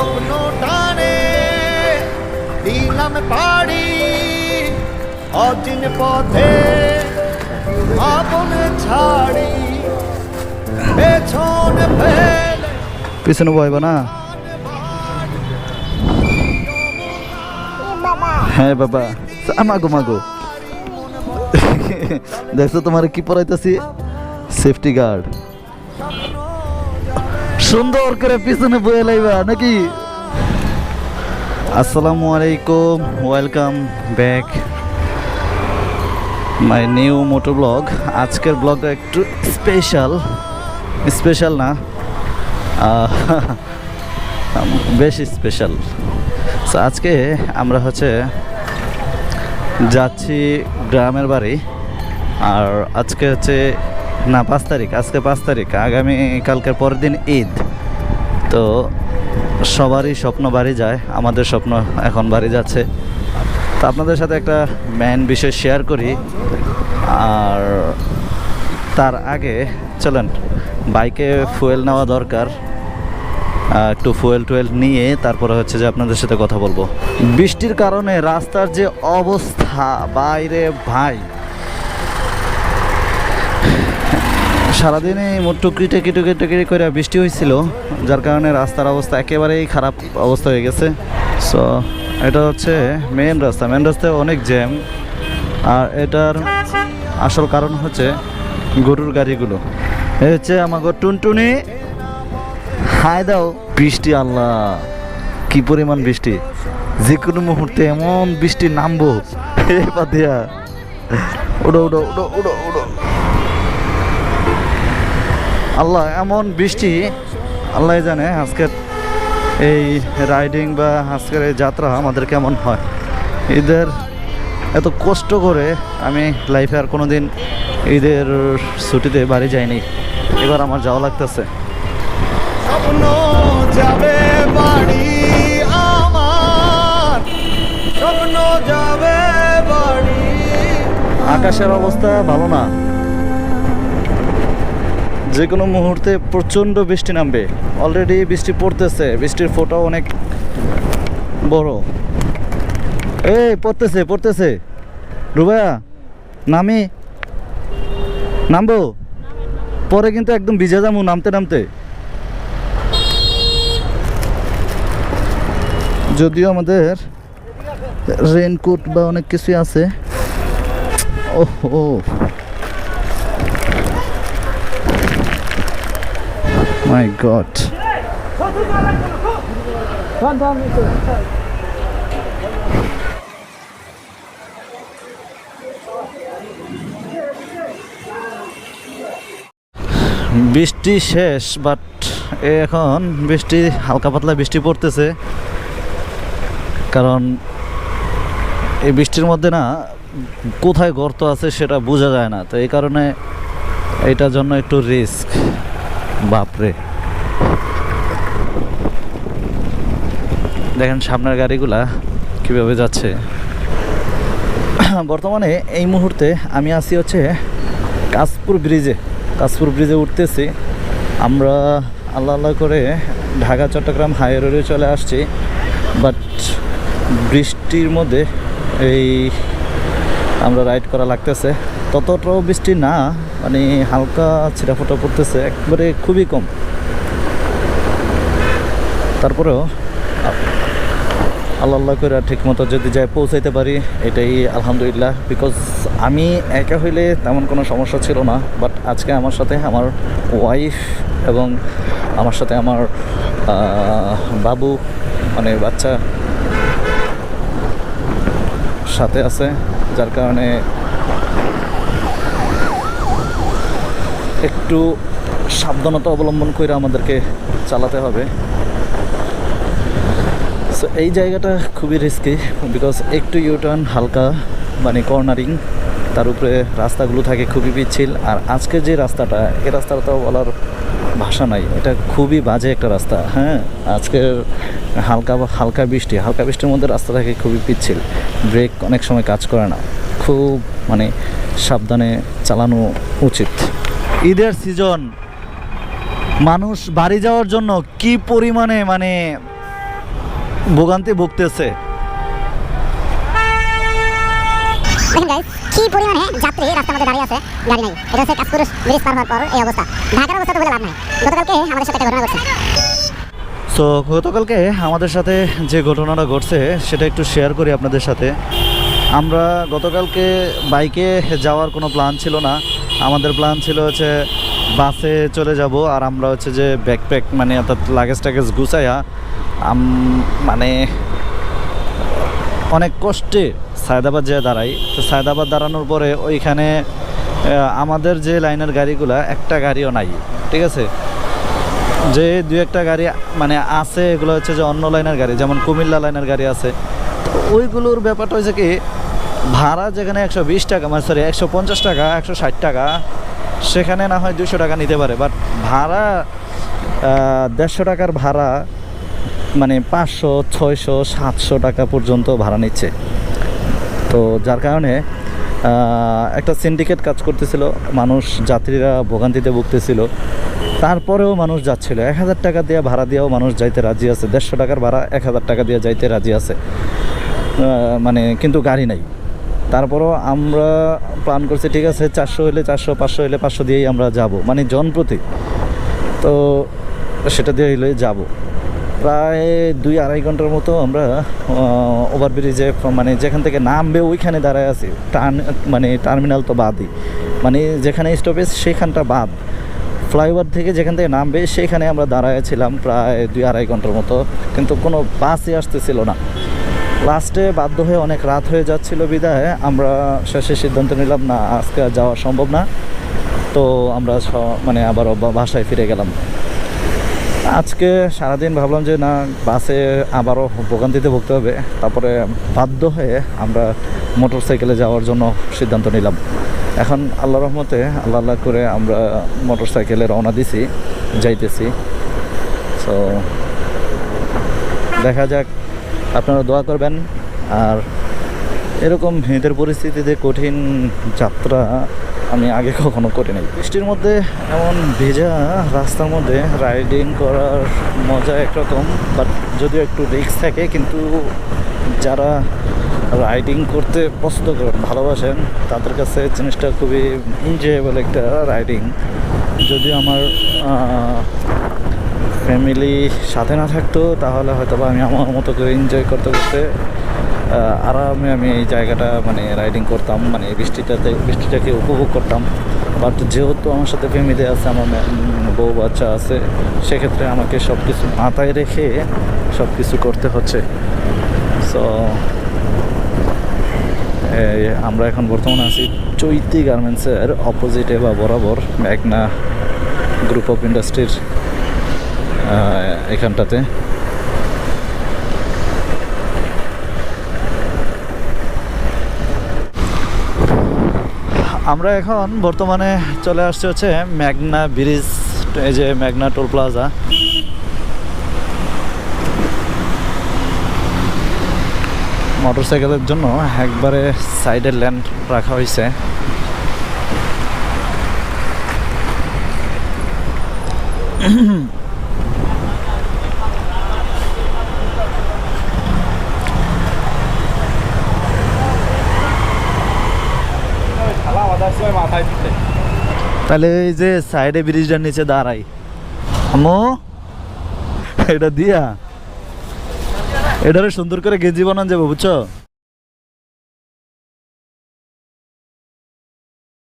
স্বপ্ন টানে, দিলাম পাড়ি অচিন পথে, আপন ছাড়ি, পেছন ফেলে। পিছনে বইবা না হ্যাঁ বাবা, মাগো মাগো। দেখছ তোমার কি পড়াইতেছি? সেফটি গার্ড সুন্দর করে পিছনে বয়ে লাইবা, নাকি? আসসালামু আলাইকুম, welcome back my new moto vlog. আজকের ব্লগটা একটু স্পেশাল স্পেশাল না বেশ স্পেশাল। তো আজকে আমরা হচ্ছে যাচ্ছি গ্রামের বাড়ি, আর আজকে হচ্ছে না, পাঁচ তারিখ, আজকে পাঁচ তারিখ, আগামী কালকের পরের দিন ঈদ। তো সবারই স্বপ্ন বাড়ি যায়, আমাদের স্বপ্ন এখন বাড়ি যাচ্ছে। তো আপনাদের সাথে একটা মেন বিষয় শেয়ার করি। আর তার আগে চলেন বাইকে ফুয়েল নেওয়া দরকার। একটু ফুয়েল টুয়েল নিয়ে তারপরে হচ্ছে যে আপনাদের সাথে কথা বলব। বৃষ্টির কারণে রাস্তার যে অবস্থা, বাইরে ভাই সারাদিনে টুকরি টেকি টুকি টুকরি করে বৃষ্টি হয়েছিল, যার কারণে রাস্তার অবস্থা একেবারেই খারাপ অবস্থা হয়ে গেছে। সো এটা হচ্ছে মেন রাস্তা। মেন রাস্তায় অনেক জ্যাম আর এটার আসল কারণ হচ্ছে গরুর গাড়িগুলো। এ হচ্ছে আমাকে টুনটুনি। হাই দাও, বৃষ্টি আল্লাহ, কি পরিমাণ বৃষ্টি। যে কোনো মুহূর্তে এমন বৃষ্টি নামবো। হে পাতিয়া উড়ো উড়ো উড়ো উড়ো উড়ো। আল্লাহ এমন বৃষ্টি আল্লাহ জানে আজকের এই রাইডিং বা আজকের এই যাত্রা আমাদের কেমন হয়। ঈদের এত কষ্ট করে আমি লাইফে আর কোনো দিন ঈদের ছুটিতে বাড়ি যাইনি। এবার আমার যাওয়া লাগতেছে। যাবে বাড়ি আমার। স্বপ্ন যাবে বাড়ি। আকাশের অবস্থা ভালো না। যে কোনো মুহূর্তে প্রচণ্ড বৃষ্টি নামবে। অলরেডি বৃষ্টি পড়তেছে, বৃষ্টির ফোঁটাও অনেক বড়। এই, পড়তেছে পড়তেছে। রুবায়া, নামি। নামবো? পরে কিন্তু একদম ভিজে যাব নামতে নামতে। যদিও আমাদের রেনকোট বা অনেক কিছুই আছে। ওহো। মাই গড বৃষ্টি শেষ বাট এখন বৃষ্টি, হালকা পাতলা বৃষ্টি পড়তেছে। কারণ এই বৃষ্টির মধ্যে না, কোথায় গর্ত আছে সেটা বোঝা যায় না। তো এই কারণে এটার জন্য একটু রিস্ক বাপরে। দেখেন সামনের গাড়িগুলা কীভাবে যাচ্ছে। বর্তমানে এই মুহূর্তে আমি আছি হচ্ছে কাশপুর ব্রিজে। কাশপুর ব্রিজে উঠতেছি। আমরা আল্লাহ আল্লাহ করে ঢাকা, চট্টগ্রাম হাই রোডে চলে আসছি। বাট বৃষ্টির মধ্যে এই আমরা রাইড করা লাগতেছে। ততটাও বৃষ্টি না মানে হালকা ছিটাফোটা পড়তেছে, একবারে খুবই কম। তারপরেও আল্লাহ আল্লাহ করে ঠিক মতো যদি যাই পৌঁছাইতে পারি, এটাই আলহামদুলিল্লাহ বিকজ আমি একা হইলে তেমন কোনো সমস্যা ছিল না বাট আজকে আমার সাথে আমার ওয়াইফ এবং আমার সাথে আমার বাবু মানে বাচ্চা সাথে আছে, যার কারণে একটু সাবধানতা অবলম্বন করে আমাদেরকে চালাতে হবে। সো এই জায়গাটা খুবই রিস্কি বিকজ একটু ইউটার্ন হালকা মানে কর্নারিং তার উপরে রাস্তাগুলো থাকে খুবই পিচ্ছিল। আর আজকে যে রাস্তাটা, এই রাস্তাটা তো বলার ভাষা নাই। এটা খুবই বাজে একটা রাস্তা হ্যাঁ? আজকের হালকা বা হালকা বৃষ্টি, হালকা বৃষ্টির মধ্যে রাস্তা থাকে খুবই পিচ্ছিল। ব্রেক অনেক সময় কাজ করে না। খুব মানে সাবধানে চালানো উচিত। ঈদের সিজন মানুষ বাড়ি যাওয়ার জন্য কি পরিমাণে মানে ভোগান্তি ভুগতেছে? কি পরিমাণে যাত্রী রাস্তার মধ্যে দাঁড়িয়ে আছে গাড়ি নাই। এটা হচ্ছে কাজপুর ব্রিজ পার হওয়ার পর এই অবস্থা। ঢাকার অবস্থা তো বলে লাভ নাই। গতকালকে আমাদের সাথে ঘটনা ঘটছে। সো গতকালকে আমাদের সাথে যে ঘটনাটা ঘটছে সেটা একটু শেয়ার করি আপনাদের সাথে। আমরা গতকালকে বাইকে যাওয়ার কোনো প্ল্যান ছিল না। আমাদের প্ল্যান ছিল হচ্ছে বাসে চলে যাব আর আমরা হচ্ছে যে ব্যাকপ্যাক মানে অর্থাৎ লাগেজ টাগেজ গুছাইয়া মানে অনেক কষ্টে সায়দাবাদ যেয়ে দাঁড়াই। তো সায়দাবাদ দাঁড়ানোর পরে ওইখানে আমাদের যে লাইনের গাড়িগুলা, একটা গাড়িও নাই, ঠিক আছে? যে দু একটা গাড়ি মানে আছে, এগুলো হচ্ছে যে অন্য লাইনের গাড়ি, যেমন কুমিল্লা লাইনের গাড়ি আছে। তো ওইগুলোর ব্যাপারটা হচ্ছে কি ভাড়া যেখানে একশো বিশ টাকা মানে সরি একশো পঞ্চাশ টাকা, একশো ষাট টাকা, সেখানে না হয় দুশো টাকা নিতে পারে। বাট ভাড়া দেড়শো টাকার ভাড়া মানে পাঁচশো, ছয়শো, সাতশো টাকা পর্যন্ত ভাড়া নিচ্ছে। তো যার কারণে একটা সিন্ডিকেট কাজ করতেছিল, মানুষ যাত্রীরা ভোগান্তিতে ভুগতেছিল। তারপরেও মানুষ যাচ্ছিল। এক হাজার টাকা দিয়ে ভাড়া দিয়েও মানুষ যাইতে রাজি আছে। দেড়শো টাকার ভাড়া এক হাজার টাকা দিয়ে যাইতে রাজি আছে। মানে কিন্তু গাড়ি নাই। তারপরও আমরা প্ল্যান করছি, ঠিক আছে, চারশো হলে চারশো, পাঁচশো হলে পাঁচশো দিয়েই আমরা যাব মানে জনপ্রতি। তো সেটা দিয়ে হইলে যাব। প্রায় দুই আড়াই ঘণ্টার মতো আমরা ওভারব্রিজে মানে যেখান থেকে নামবে ওইখানে দাঁড়ায় আছি। টার্ন মানে টার্মিনাল তো বাদই। মানে যেখানে স্টপেজ সেখানটা বাদ। ফ্লাইওভার থেকে যেখান থেকে নামবে, সেখানে আমরা দাঁড়ায় ছিলাম প্রায় দুই আড়াই ঘণ্টার মতো। কিন্তু কোনো বাসই আসতেছিল না। লাস্টে বাধ্য হয়ে অনেক রাত হয়ে যাচ্ছিল বিদায়। আমরা শেষে সিদ্ধান্ত নিলাম, না, আজকে যাওয়া সম্ভব না। তো আমরা মানে আবার বাসায় ফিরে গেলাম। আজকে সারাদিন ভাবলাম যে, না, বাসে আবারও ভোগান্তিতে ভুগতে হবে। তারপরে বাধ্য হয়ে আমরা মোটর সাইকেলে যাওয়ার জন্য সিদ্ধান্ত নিলাম। এখন আল্লাহ রহমতে, আল্লাহ আল্লাহ করে আমরা মোটর সাইকেলে রওনা দিছি, যাইতেছি। সো দেখা যাক আপনারা দোয়া করবেন। আর এরকম হিঁদের পরিস্থিতিতে কঠিন যাত্রা আমি আগে কখনো করি নাই বৃষ্টির মধ্যে এমন ভেজা রাস্তার মধ্যে রাইডিং করার মজা একরকম, বাট যদিও একটু রিস্ক থাকে, কিন্তু যারা রাইডিং করতে পছন্দ করেন, ভালোবাসেন, তাদের কাছে জিনিসটা খুবই এনজয়েবল একটা রাইডিং। যদিও আমার ফ্যামিলি সাথে না থাকতো, তাহলে হয়তো বা আমি আমার মতো করে এনজয় করতে করতে আরামে আমি এই জায়গাটা মানে রাইডিং করতাম মানে বৃষ্টিটাতে, বৃষ্টিটাকে উপভোগ করতাম। বাট যেহেতু আমার সাথে ফ্যামিলি আছে, আমার বউ বাচ্চা আছে, সেক্ষেত্রে আমাকে সব কিছু মাথায় রেখে সব কিছু করতে হচ্ছে। সো আমরা এখন বর্তমানে আছি চৈতি গার্মেন্টসের অপোজিটে বা বরাবর মেঘনা গ্রুপ অফ ইন্ডাস্ট্রির এখানটাতে। আমরা এখন বর্তমানে চলে আসছে হচ্ছে ম্যাগনা ব্রিজ, এই যে ম্যাগনা টোল প্লাজা। মোটরসাইকেলের জন্য একবারে সাইডে ল্যান্ড রাখা হয়েছে। তাহলে এই যে সাইডে ব্রিজটার নিচে দাঁড়াই। আমো এটা দিয়া। এটারে সুন্দর করে গেঞ্জি বানান যাব, বুঝছ?